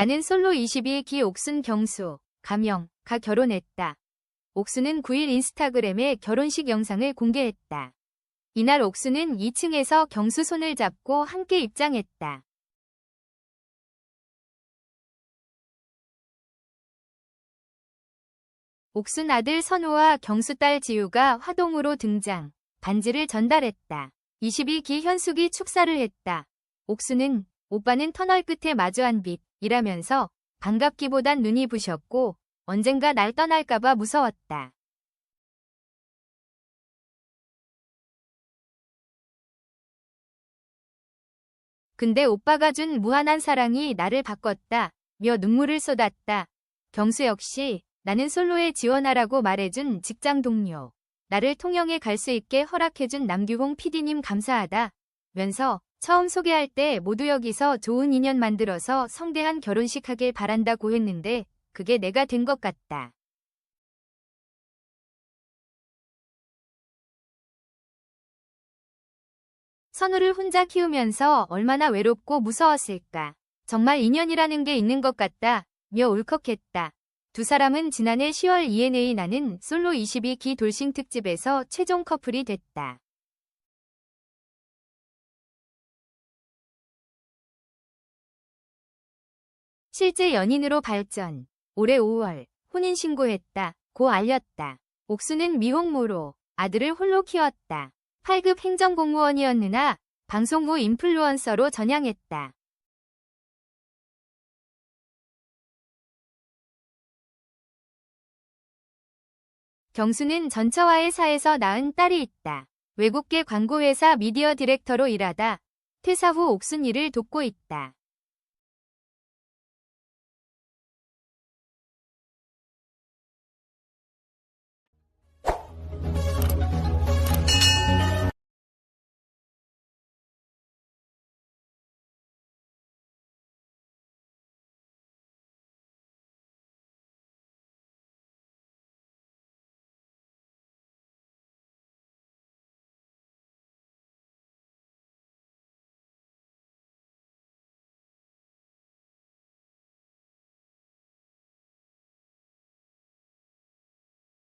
나는 솔로 22기 옥순 경수, 가명 가 결혼했다. 옥수는 9일 인스타그램에 결혼식 영상을 공개했다. 이날 옥수는 2층에서 경수 손을 잡고 함께 입장했다. 옥순 아들 선우와 경수 딸 지우가 화동으로 등장, 반지를 전달했다. 22기 현숙이 축사를 했다. 옥수는 오빠는 터널 끝에 마주한 빛, 이라면서 반갑기보단 눈이 부셨고 언젠가 날 떠날까봐 무서웠다. 근데 오빠가 준 무한한 사랑이 나를 바꿨다. 며 눈물을 쏟았다. 경수 역시 나는 솔로에 지원하라고 말해준 직장 동료. 나를 통영에 갈 수 있게 허락해준 남규홍 PD님 감사하다. 면서 처음 소개할 때 모두 여기서 좋은 인연 만들어서 성대한 결혼식 하길 바란다고 했는데 그게 내가 된 것 같다. 선우를 혼자 키우면서 얼마나 외롭고 무서웠을까. 정말 인연이라는 게 있는 것 같다. 며 울컥했다. 두 사람은 지난해 10월 ENA 나는 솔로 22기 돌싱 특집에서 최종 커플이 됐다. 실제 연인으로 발전. 올해 5월 혼인신고했다. 고 알렸다. 옥수는 미혼모로 아들을 홀로 키웠다. 8급 행정공무원이었느나 방송 후 인플루언서로 전향했다. 경수는 전처와의 사에서 낳은 딸이 있다. 외국계 광고회사 미디어 디렉터로 일하다 퇴사 후 옥순 일을 돕고 있다.